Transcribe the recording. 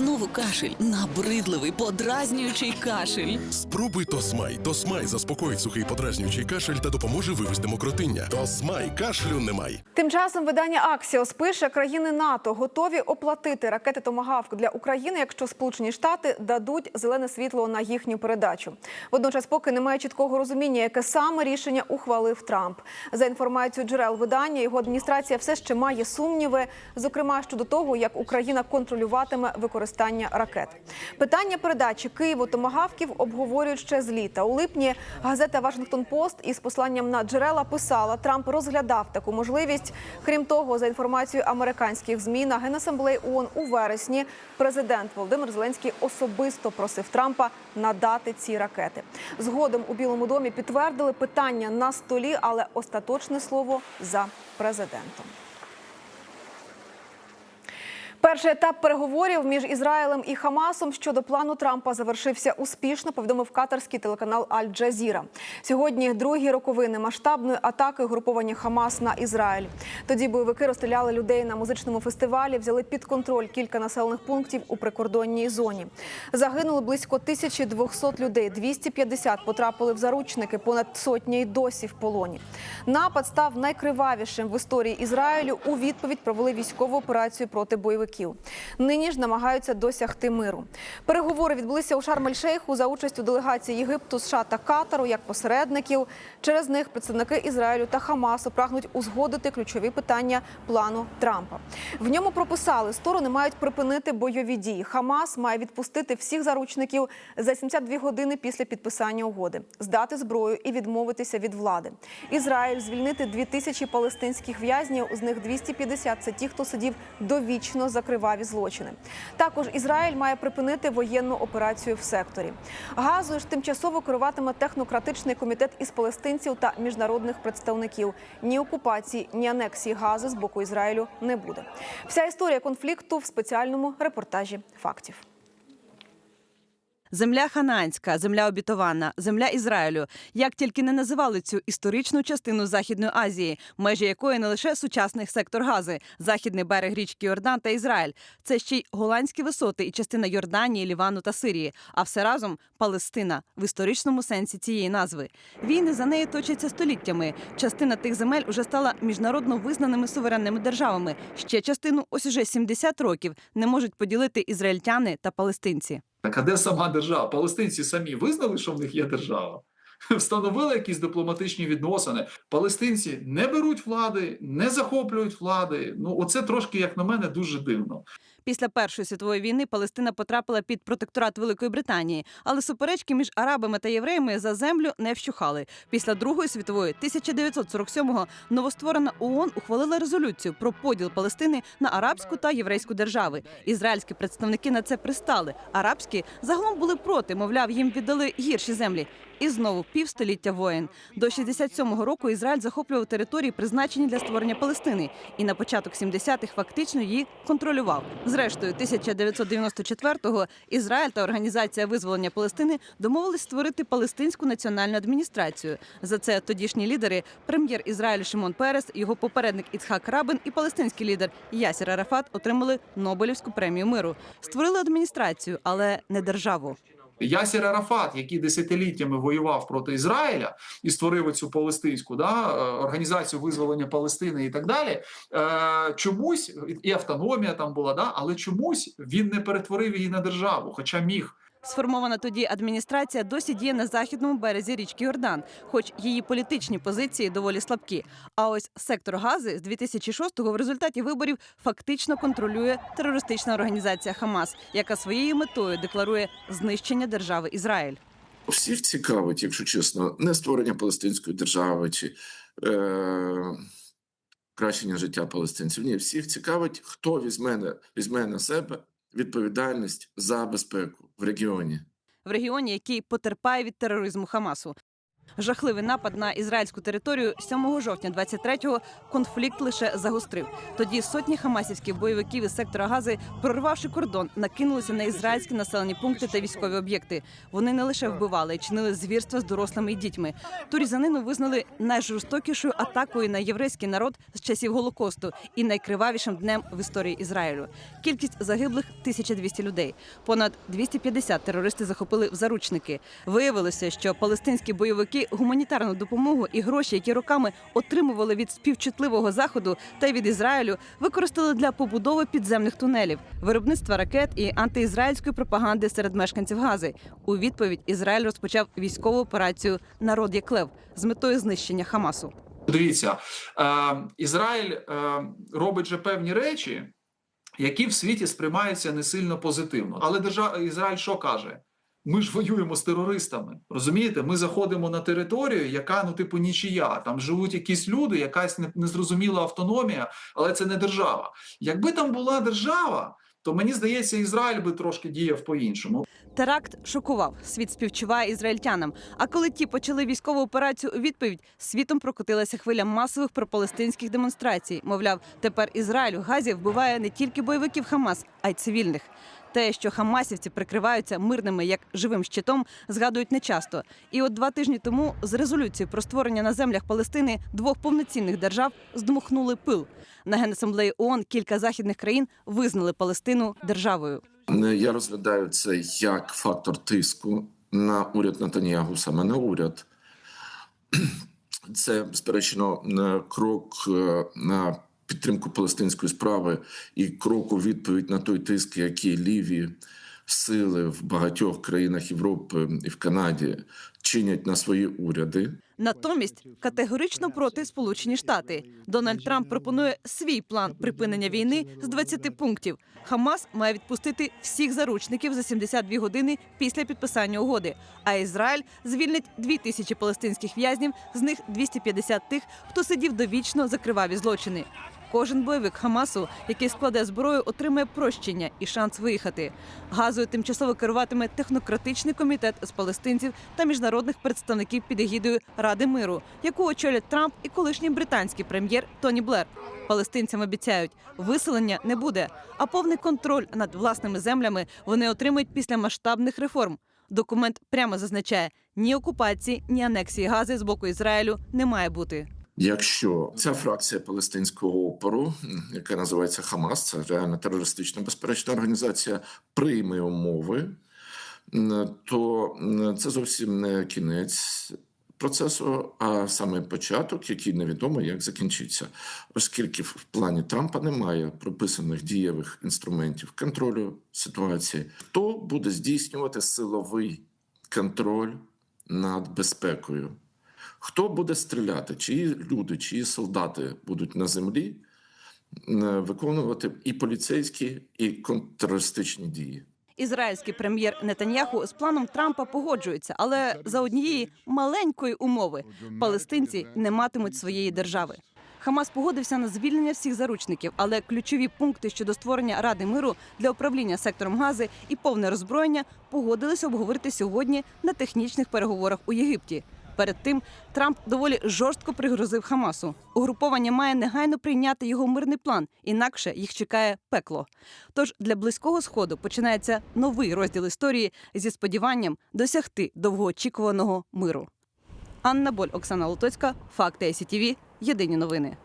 Знову кашель, набридливий, подразнюючий кашель. Спробуй Тосмай. Тосмай заспокоїть сухий подразнюючий кашель та допоможе вивести мокротиння. Тосмай кашлю немає. Тим часом видання Аксіос пише, країни НАТО готові оплатити ракети Томагавк для України, якщо Сполучені Штати дадуть зелене світло на їхню передачу. Водночас, поки немає чіткого розуміння, яке саме рішення ухвалив Трамп. За інформацією джерел видання, його адміністрація все ще має сумніви, зокрема щодо того, як Україна контролюватиме використання ракет. Питання передачі Києву томагавків обговорюють ще з літа. У липні газета Вашингтон Пост із посланням на джерела писала, Трамп розглядав таку можливість. Крім того, за інформацією американських змі на генасамблеї ООН у вересні президент Володимир Зеленський особисто просив Трампа надати ці ракети. Згодом у Білому домі підтвердили питання на столі, але остаточне слово за президентом. Перший етап переговорів між Ізраїлем і Хамасом щодо плану Трампа завершився успішно. Повідомив катарський телеканал Аль-Джазіра. Сьогодні другі роковини масштабної атаки угруповання Хамас на Ізраїль. Тоді бойовики розстріляли людей на музичному фестивалі, взяли під контроль кілька населених пунктів у прикордонній зоні. Загинули близько 1200 людей. 250 потрапили в заручники, понад сотня й досі в полоні. Напад став найкривавішим в історії Ізраїлю. У відповідь провели військову операцію проти бойовиків. Нині ж намагаються досягти миру. Переговори відбулися у Шарм-ель-Шейху за участю делегації Єгипту, США та Катару як посередників. Через них представники Ізраїлю та Хамасу прагнуть узгодити ключові питання плану Трампа. В ньому прописали, сторони мають припинити бойові дії. Хамас має відпустити всіх заручників за 72 години після підписання угоди, здати зброю і відмовитися від влади. Ізраїль звільнити 2000 палестинських в'язнів, з них 250 – це ті, хто сидів довічно за криваві злочини. Також Ізраїль має припинити воєнну операцію в секторі. Газою ж тимчасово керуватиме технократичний комітет із палестинців та міжнародних представників. Ні окупації, ні анексії газу з боку Ізраїлю не буде. Вся історія конфлікту в спеціальному репортажі фактів. Земля ханаанська, земля обітована, земля Ізраїлю. Як тільки не називали цю історичну частину Західної Азії, межі якої не лише сучасний сектор Гази, західний берег річки Йордан та Ізраїль, це ще й голландські висоти і частина Йорданії, Лівану та Сирії. А все разом Палестина в історичному сенсі цієї назви. Війни за нею точаться століттями. Частина тих земель уже стала міжнародно визнаними суверенними державами. Ще частину, ось уже 70 років, не можуть поділити ізраїльтяни та палестинці. Так а де сама держава? Палестинці самі визнали, що в них є держава. Встановили якісь дипломатичні відносини. Палестинці не беруть влади, не захоплюють влади. Ну, оце трошки, як на мене, дуже дивно. Після Першої світової війни Палестина потрапила під протекторат Великої Британії, але суперечки між арабами та євреями за землю не вщухали. Після Другої світової 1947-го новостворена ООН ухвалила резолюцію про поділ Палестини на арабську та єврейську держави. Ізраїльські представники на це пристали. Арабські загалом були проти, мовляв, їм віддали гірші землі. І знову півстоліття воєн. До 67-го року Ізраїль захоплював території, призначені для створення Палестини, і на початок 70-х фактично її контролював. Зрештою, 1994-го Ізраїль та Організація визволення Палестини домовились створити Палестинську національну адміністрацію. За це тодішні лідери, прем'єр Ізраїлю Шимон Перес, його попередник Іцхак Рабин і палестинський лідер Ясір Арафат отримали Нобелівську премію миру. Створили адміністрацію, але не державу. Ясір Арафат, який десятиліттями воював проти Ізраїля і створив цю палестинську да, е, організацію визволення Палестини і так далі. Е, чомусь і автономія там була, да, але чомусь він не перетворив її на державу, хоча міг. Сформована тоді адміністрація досі діє на західному березі річки Йордан, хоч її політичні позиції доволі слабкі. А ось сектор Гази з 2006-го в результаті виборів фактично контролює терористична організація Хамас, яка своєю метою декларує знищення держави Ізраїль. всіх цікавить, якщо чесно, не створення палестинської держави чи е, кращення життя палестинців. Ні, всіх цікавить, хто візьме, візьме на себе відповідальність за безпеку в регіоні. в регіоні, який потерпає від тероризму Хамасу. Жахливий напад на ізраїльську територію 7 жовтня 23-го конфлікт лише загострив. Тоді сотні хамасівських бойовиків із сектора Гази, прорвавши кордон, накинулися на ізраїльські населені пункти та військові об'єкти. Вони не лише вбивали, чинили звірства з дорослими і дітьми. Ту різанину визнали найжорстокішою атакою на єврейський народ з часів голокосту і найкривавішим днем в історії Ізраїлю. Кількість загиблих 1200 людей. Понад 250 терористи захопили в заручники. Виявилося, що палестинські бойовики гуманітарну допомогу і гроші, які роками отримували від співчутливого заходу та від Ізраїлю, використали для побудови підземних тунелів, виробництва ракет і антиізраїльської пропаганди серед мешканців Гази. У відповідь Ізраїль розпочав військову операцію Народ як лев з метою знищення Хамасу. Дивіться, е, Ізраїль е, робить же певні речі, які в світі сприймаються не сильно позитивно. Але держава Ізраїль що каже? Ми ж воюємо з терористами. Розумієте? Ми заходимо на територію, яка ну типу нічия. Там живуть якісь люди, якась не- незрозуміла автономія, але це не держава. Якби там була держава, то мені здається, Ізраїль би трошки діяв по-іншому. Теракт шокував. Світ співчуває ізраїльтянам. А коли ті почали військову операцію у відповідь, світом прокотилася хвиля масових пропалестинських демонстрацій. Мовляв, тепер Ізраїль у Газі вбиває не тільки бойовиків Хамас, а й цивільних. Те, що хамасівці прикриваються мирними як живим щитом, згадують нечасто. І от два тижні тому з резолюцією про створення на землях Палестини двох повноцінних держав здмухнули пил. На генасамблеї ООН кілька західних країн визнали Палестину державою. Я розглядаю це як фактор тиску на уряд Натаніягу, саме на уряд. Це, безперечно, крок е, на підтримку палестинської справи і крок у відповідь на той тиск, який ліві сили в багатьох країнах Європи і в Канаді чинять на свої уряди. Натомість категорично проти Сполучені Штати. Дональд Трамп пропонує свій план припинення війни з 20 пунктів. Хамас має відпустити всіх заручників за 72 години після підписання угоди. А Ізраїль звільнить 2 тисячі палестинських в'язнів, з них 250 тих, хто сидів довічно за криваві злочини. Кожен бойовик Хамасу, який складе зброю, отримає прощення і шанс виїхати. Газою тимчасово керуватиме технократичний комітет з палестинців та міжнародних представників під егідою Ради миру, яку очолять Трамп і колишній британський прем'єр Тоні Блер. Палестинцям обіцяють, виселення не буде, а повний контроль над власними землями вони отримають після масштабних реформ. Документ прямо зазначає: ні окупації, ні анексії Гази з боку Ізраїлю не має бути. Якщо ця фракція палестинського опору, яка називається Хамас, це реально терористична безперечна організація, прийме умови, то це зовсім не кінець процесу, а саме початок, який невідомо як закінчиться, оскільки в плані Трампа немає прописаних дієвих інструментів контролю ситуації, хто буде здійснювати силовий контроль над безпекою. Хто буде стріляти? Чиї люди, чиї солдати будуть на землі е, виконувати і поліцейські, і контртерористичні дії? Ізраїльський прем'єр Нетаньяху з планом Трампа погоджується, але за однієї маленької умови палестинці не матимуть своєї держави. Хамас погодився на звільнення всіх заручників, але ключові пункти щодо створення ради миру для управління сектором Гази і повне роззброєння погодилися обговорити сьогодні на технічних переговорах у Єгипті. Перед тим Трамп доволі жорстко пригрозив Хамасу. Угруповання має негайно прийняти його мирний план, інакше їх чекає пекло. Тож для близького сходу починається новий розділ історії зі сподіванням досягти довгоочікуваного миру. Анна Боль, Оксана Лотоцька, Факти СІТІВІ. Єдині новини.